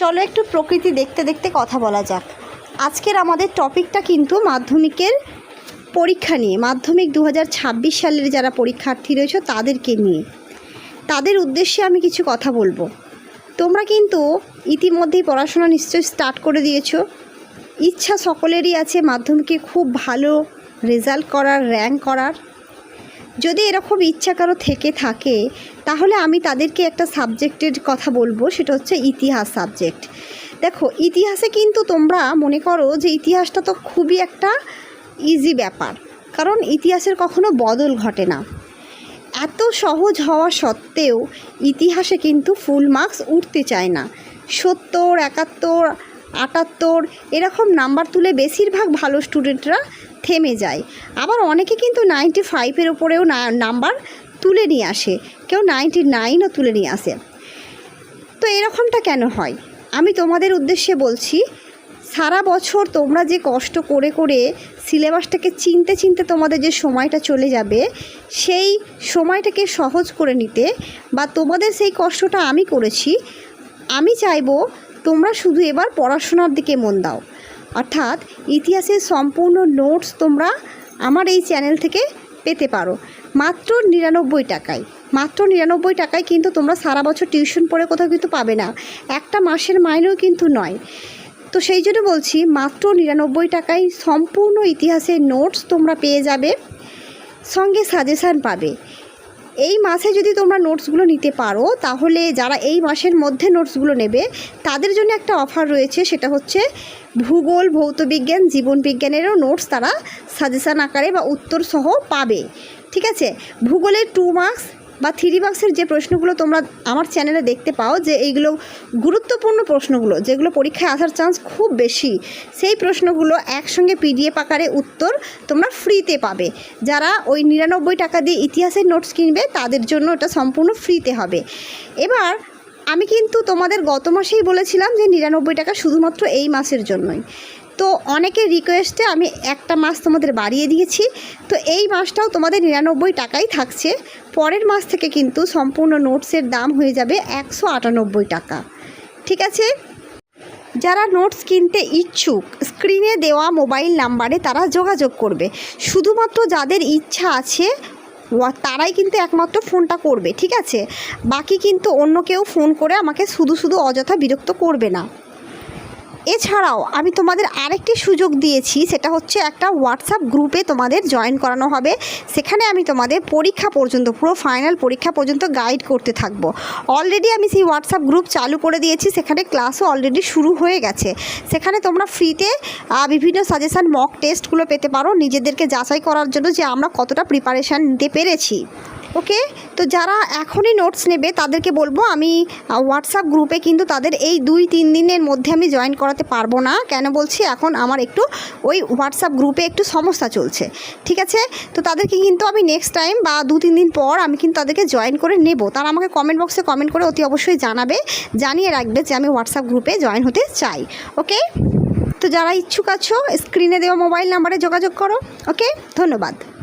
চলো একটু প্রকৃতি দেখতে দেখতে কথা বলা যাক। আজকের আমাদের টপিকটা কিন্তু মাধ্যমিকের পরীক্ষা নিয়ে, মাধ্যমিক দু হাজার ছাব্বিশ সালের যারা পরীক্ষার্থী রয়েছে তাদেরকে নিয়ে। তাদের উদ্দেশ্যে আমি কিছু কথা বলব। তোমরা কিন্তু ইতিমধ্যেই পড়াশোনা নিশ্চয়ই স্টার্ট করে দিয়েছ। ইচ্ছা সকলেরই আছে মাধ্যমিকে খুব ভালো রেজাল্ট করার র্যাঙ্ক করার। যদি এরকম ইচ্ছা কারও থেকে থাকে তাহলে আমি তাদেরকে একটা সাবজেক্টের কথা বলব, সেটা হচ্ছে ইতিহাস সাবজেক্ট দেখো, ইতিহাসে কিন্তু তোমরা মনে করো যে ইতিহাসটা তো খুবই একটা ইজি ব্যাপার, কারণ ইতিহাসের কখনো বদল ঘটে না। এত সহজ হওয়া সত্ত্বেও ইতিহাসে কিন্তু ফুল মার্কস উঠতে চায় না। সত্তর, একাত্তর, আটাত্তর, এরকম নাম্বার তুলে বেশিরভাগ ভালো স্টুডেন্টরা থেমে যায়। আবার অনেকে কিন্তু নাইনটি ফাইভের ওপরেও নাম্বার তুলে নিয়ে আসে। কেউ নাইনটি নাইনও তুলে নিয়ে আসে। তো এরকমটা কেন হয়? আমি তোমাদের উদ্দেশ্যে বলছি, সারা বছর তোমরা যে কষ্ট করে করে সিলেবাসটাকে চিনতে চিনতে তোমাদের যে সময়টা চলে যাবে, সেই সময়টাকে সহজ করে নিতে বা তোমাদের সেই কষ্টটা আমি করেছি, আমি চাইব তোমরা শুধু এবার পড়াশোনার দিকে মন দাও। অর্থাৎ ইতিহাসের সম্পূর্ণ নোটস তোমরা আমার এই চ্যানেল থেকে পেতে পারো। মাত্র নিরানব্বই টাকায়। মাত্র নিরানব্বই টাকায় কিন্তু তোমরা সারা বছর টিউশন পড়ে কোথাও কিন্তু পাবে না। একটা মাসের মাইনেও কিন্তু নয়। তো সেই জন্য বলছি, মাত্র নিরানব্বই টাকায় সম্পূর্ণ ইতিহাসের নোটস তোমরা পেয়ে যাবে, সঙ্গে সাজেশান পাবে। এই মাসে যদি তোমরা নোটসগুলো নিতে পারো, তাহলে যারা এই মাসের মধ্যে নোটসগুলো নেবে, তাদের জন্য একটা অফার রয়েছে, সেটা হচ্ছে ভূগোল ভৌতবিজ্ঞান জীবনবিজ্ঞানেরও নোটস তারা সাজেশান আকারে বা উত্তর সহ পাবে। ঠিক আছে? ভূগোলে টু মার্কস বা থ্রি মার্কসের যে প্রশ্নগুলো তোমরা আমার চ্যানেলে দেখতে পাও যে এইগুলো গুরুত্বপূর্ণ প্রশ্নগুলো, যেগুলো পরীক্ষায় আসার চান্স খুব বেশি, সেই প্রশ্নগুলো একসঙ্গে পিডিএফ আকারে উত্তর তোমরা ফ্রিতে পাবে। যারা ওই নিরানব্বই টাকা দিয়ে ইতিহাসের নোটস কিনবে, তাদের জন্য ওটা সম্পূর্ণ ফ্রিতে হবে। এবার আমি কিন্তু তোমাদের গত মাসেই বলেছিলাম যে নিরানব্বই টাকা শুধুমাত্র এই মাসের জন্যই। তো অনেকের রিকোয়েস্টে আমি একটা মাস তোমাদের বাড়িয়ে দিয়েছি। তো এই মাসটাও তোমাদের নিরানব্বই টাকাই থাকছে। পরের মাস থেকে কিন্তু সম্পূর্ণ নোটসের দাম হয়ে যাবে একশো আটানব্বই টাকা। ঠিক আছে? যারা নোটস কিনতে ইচ্ছুক স্ক্রিনে দেওয়া মোবাইল নাম্বারে তারা যোগাযোগ করবে। শুধুমাত্র যাদের ইচ্ছা আছে তারাই কিন্তু একমাত্র ফোনটা করবে, ঠিক আছে? বাকি কিন্তু অন্য কেউ ফোন করে আমাকে শুধু শুধু অযথা বিরক্ত করবে না। এছাড়াও আমি তোমাদের আরেকটি সুযোগ দিয়েছি, সেটা হচ্ছে একটা হোয়াটসঅ্যাপ গ্রুপে তোমাদের জয়েন করানো হবে। সেখানে আমি তোমাদের পরীক্ষা পর্যন্ত, পুরো ফাইনাল পরীক্ষা পর্যন্ত গাইড করতে থাকব। অলরেডি আমি সেই হোয়াটসঅ্যাপ গ্রুপ চালু করে দিয়েছি, সেখানে ক্লাসও অলরেডি শুরু হয়ে গেছে। সেখানে তোমরা ফ্রিতে বিভিন্ন সাজেশান মক টেস্টগুলো পেতে পারো, নিজেদেরকে যাচাই করার জন্য যে আমরা কতটা প্রিপারেশান নিতে পেরেছি। ওকে? তো যারা এখনই নোটস নেবে, তাদেরকে বলব, আমি হোয়াটসঅ্যাপ গ্রুপে কিন্তু তাদের এই দুই তিন দিনের মধ্যে আমি জয়েন করাতে পারব না। কেন বলছি? এখন আমার একটু ওই হোয়াটসঅ্যাপ গ্রুপে একটু সমস্যা চলছে। ঠিক আছে? তো তাদেরকে কিন্তু আমি নেক্সট টাইম বা দু তিন দিন পর আমি কিন্তু তাদেরকে জয়েন করে নেব। তারা আমাকে কমেন্ট বক্সে কমেন্ট করে অতি অবশ্যই জানাবে, জানিয়ে রাখবে যে আমি হোয়াটসঅ্যাপ গ্রুপে জয়েন হতে চাই। ওকে? তো যারা ইচ্ছুক আছো স্ক্রিনে দেওয়া মোবাইল নাম্বারে যোগাযোগ করো। ওকে? ধন্যবাদ।